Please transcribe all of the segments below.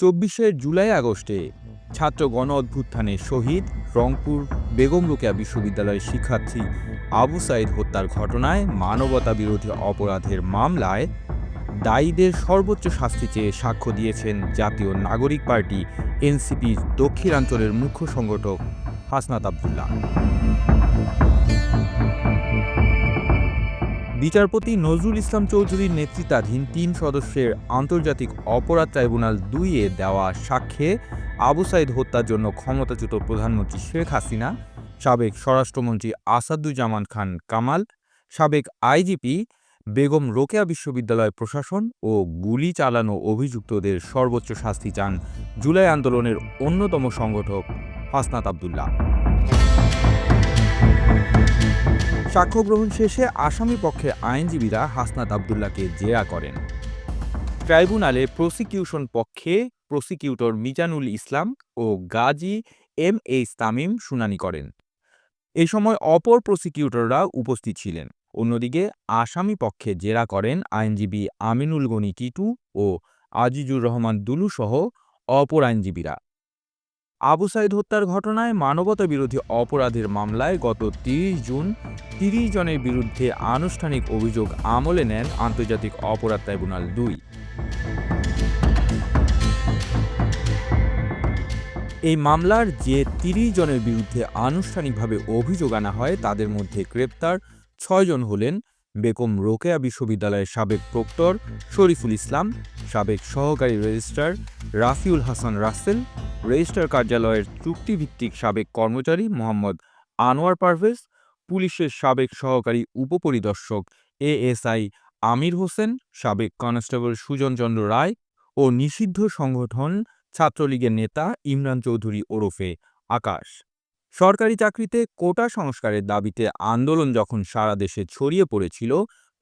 চব্বিশে জুলাই আগস্টে ছাত্র গণ অভ্যুত্থানে শহীদ রংপুর বেগম রোকেয়া বিশ্ববিদ্যালয়ের শিক্ষার্থী আবু সাইদ হত্যার ঘটনায় মানবতা বিরোধী অপরাধের মামলায় দায়ীদের সর্বোচ্চ শাস্তি চেয়ে সাক্ষ্য দিয়েছেন জাতীয় নাগরিক পার্টি এনসিপি দক্ষিণাঞ্চলের মুখ্য সংগঠক হাসনাত আবদুল্লাহ। বিচারপতি নজরুল ইসলাম চৌধুরীর নেতৃত্বাধীন তিন সদস্যের আন্তর্জাতিক অপরাধ ট্রাইব্যুনাল দুইয়ে দেওয়া সাক্ষ্যে আবু সাইদ হত্যার জন্য ক্ষমতাচ্যুত প্রধানমন্ত্রী শেখ হাসিনা, সাবেক স্বরাষ্ট্রমন্ত্রী আসাদুজ্জামান খান কামাল, সাবেক আইজিপি বেগম রোকেয়া বিশ্ববিদ্যালয় প্রশাসন ও গুলি চালানো অভিযুক্তদের সর্বোচ্চ শাস্তি চান জুলাই আন্দোলনের অন্যতম সংগঠক হাসনাত আবদুল্লাহ। সাক্ষ্য গ্রহণ শেষে আসামি পক্ষের আইনজীবীরা হাসনাত আবদুল্লাহকে জেরা করেন। ট্রাইব্যুনালে প্রসিকিউশন পক্ষে প্রসিকিউটর মিজানুল ইসলাম ও গাজী এম এইচ তামিম শুনানি করেন। এ সময় অপর প্রসিকিউটররা উপস্থিত ছিলেন। অন্যদিকে আসামি পক্ষে জেরা করেন আইনজীবী আমিনুল গনি টিটু ও আজিজুর রহমান দুলু সহ অপর আইনজীবীরা। আবু সাইদ হত্যার ঘটনায় মানবতা বিরোধী অপরাধের মামলায় গত তিরিশ জুন তিরিশ জনের বিরুদ্ধে আনুষ্ঠানিক অভিযোগ আমলে নেন আন্তর্জাতিক অপরাধ ট্রাইব্যুনাল দুই। এই মামলার যে তিরিশ জনের বিরুদ্ধে আনুষ্ঠানিকভাবে অভিযোগ আনা হয়, তাদের মধ্যে গ্রেপ্তার ছয়জন হলেন বেগম রোকেয়া বিশ্ববিদ্যালয়ের সাবেক প্রক্টর শরীফুল ইসলাম, সাবেক সহকারী রেজিস্ট্রার রাফিউল হাসান রাসেল রেজিস্ট্রার কার্যালয়ের চুক্তিভিত্তিক সাবেক কর্মচারী মোহাম্মদ আনোয়ার পারভেজ, পুলিশের সাবেক সহকারী উপপরিদর্শক এএসআই আমির হোসেন, সাবেক কনস্টেবল সুজন চন্দ্র রায় ও নিষিদ্ধ সংগঠন ছাত্রলীগের নেতা ইমরান চৌধুরী ওরফে আকাশ। সরকারি চাকরিতে কোটা সংস্কারের দাবিতে আন্দোলন যখন সারা দেশে ছড়িয়ে পড়েছিল,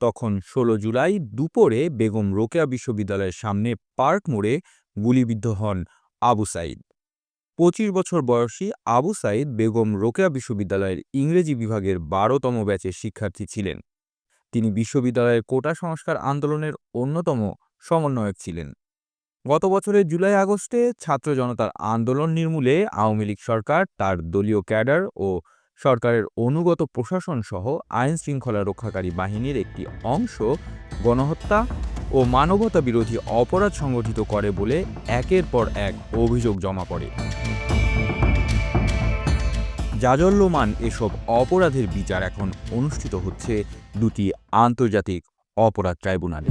তখন ১৬ জুলাই দুপুরে বেগম রোকেয়া বিশ্ববিদ্যালয়ের সামনে পার্ক মোড়ে গুলিবিদ্ধ হন আবু সাইদ। পঁচিশ বছর বয়সী আবু সাইদ বেগম রোকেয়া বিশ্ববিদ্যালয়ের ইংরেজি বিভাগের বারোতম ব্যাচের শিক্ষার্থী ছিলেন। তিনি বিশ্ববিদ্যালয়ের কোটা সংস্কার আন্দোলনের অন্যতম সমন্বয়ক ছিলেন। গত বছরের জুলাই আগস্টে ছাত্র জনতার আন্দোলন নির্মূলে আওয়ামী লীগ সরকার, তার দলীয় ক্যাডার ও সরকারের অনুগত প্রশাসন সহ আইন শৃঙ্খলা রক্ষাকারী বাহিনীর একটি অংশ গণহত্যা ও মানবতা বিরোধী অপরাধ সংগঠিত করে বলে একের পর এক অভিযোগ জমা পড়ে। জাজল্যমান এসব অপরাধের বিচার এখন অনুষ্ঠিত হচ্ছে দুটি আন্তর্জাতিক অপরাধ ট্রাইব্যুনালে।